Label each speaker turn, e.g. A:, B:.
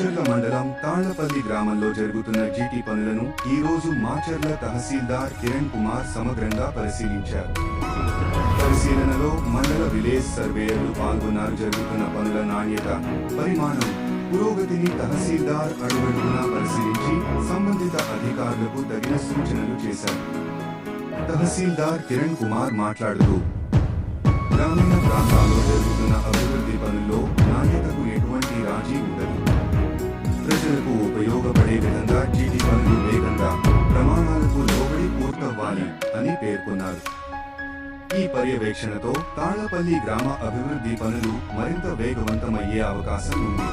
A: మాచర్ల మండలం తాళ్ళపల్లి గ్రామంలో జరుగుతున్న జీటీ పనులను ఈ రోజు మాచర్ల తహసీల్దార్ కిరణ్ కుమార్ సమగ్రంగా పరిశీలించారు. పరిశీలనలో మండల విలేజ్ సర్వేయర్లు పాల్గొన్నారు. జరుగుతున్న పనుల నాణ్యత పరిమాణం పురోగతిని తహసీల్దార్ అడుగడుగునా పరిశీలించి సంబంధిత అధికారులకు తగిన సూచనలు చేశారు. తహసీల్దార్ కిరణ్ కుమార్ మాట్లాడుతూ గ్రామీణ ప్రాంతాల్లో జరుగుతున్న అభివృద్ధి పనులు ఉపయోగపడే విధంగా పనులు వేగంగా ప్రమాణాలకు లోబడి పూర్తవ్వాలి అని పేర్కొన్నారు. ఈ పర్యవేక్షణతో తాళ్ళపల్లి గ్రామ అభివృద్ధి పనులు మరింత వేగవంతమయ్యే అవకాశం ఉంది.